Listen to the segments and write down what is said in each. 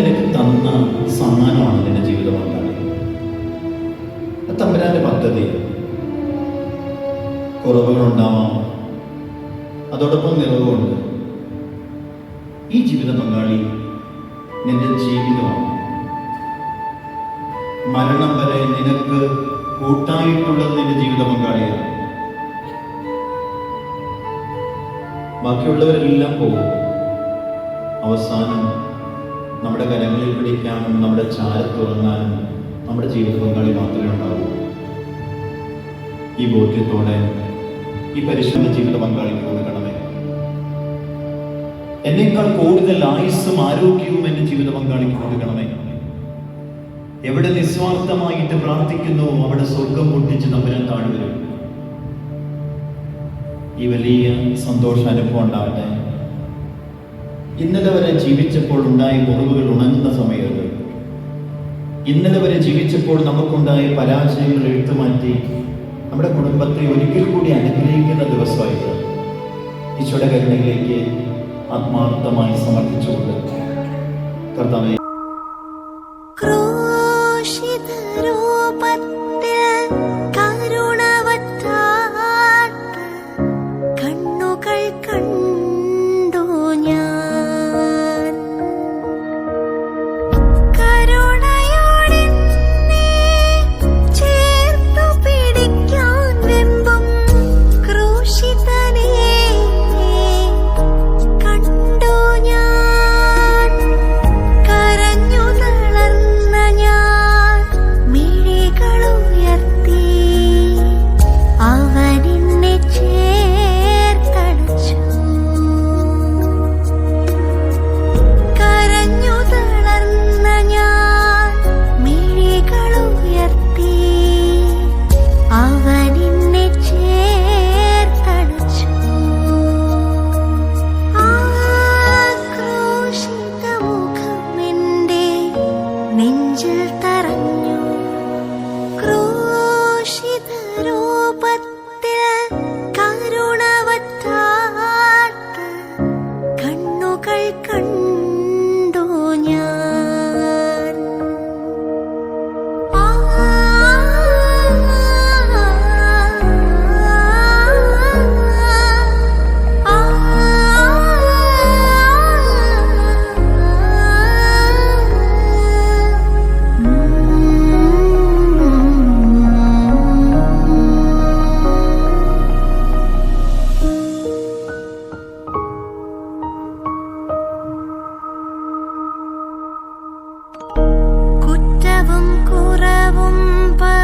നിനക്ക് തന്ന സമ്മാനമാണ് നിന്റെ ജീവിതം തമ്പരാന്റെ തമ്പുരാന്റെ പദ്ധതി. കുറവുകളുണ്ടാവാം. അതോടൊപ്പം നിറവുണ്ട് ഈ ജീവിത പങ്കാളി നിന്റെ ജീവിതമാണ്. മരണം വരെ നിനക്ക് കൂട്ടായിട്ടുള്ളത് നിന്റെ ജീവിത പങ്കാളിയാണ്. ബാക്കിയുള്ളവരെല്ലാം പോകും. അവസാനം നമ്മുടെ കരങ്ങളിൽ പിടിക്കാനും നമ്മുടെ ചാരത്തുറങ്ങാനും നമ്മുടെ ജീവിത പങ്കാളി മാത്രമേ ഉണ്ടാവൂ. ഈ ബോധ്യത്തോടെ ഈ പരിശ്രമ ജീവിത പങ്കാളിക്ക് കൊടുക്കണമേ. എന്നേക്കാൾ കൂടുതൽ ആയുസ്സും ആരോഗ്യവും എന്റെ ജീവിത പങ്കാളിക്ക് കൊടുക്കണമേ. എവിടെ നിസ്വാർത്ഥമായിട്ട് പ്രാർത്ഥിക്കുന്നു അവിടെ സ്വർഗം പൊട്ടിച്ച് തമ്പുരാൻ താഴ്വരും ഈ വലിയ സന്തോഷ അനുഭവം ഉണ്ടാവട്ടെ. ഇന്നലെ വരെ ജീവിച്ചപ്പോൾ ഉണ്ടായ മുറിവുകൾ ഉണങ്ങുന്ന സമയത്ത് ഇന്നലെ വരെ ജീവിച്ചപ്പോൾ നമുക്കുണ്ടായ പരാജയങ്ങൾ എഴുത്തുമാറ്റി നമ്മുടെ കുടുംബത്തെ ഒരിക്കൽ കൂടി അനുഗ്രഹിക്കുന്ന ദിവസമായിട്ട് ഈശോയുടെ കരുണയിലേക്ക് ആത്മാർത്ഥമായി സമർപ്പിച്ചുകൊണ്ട് കർത്താവെ 知道 Om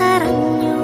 തറഞ്ഞു.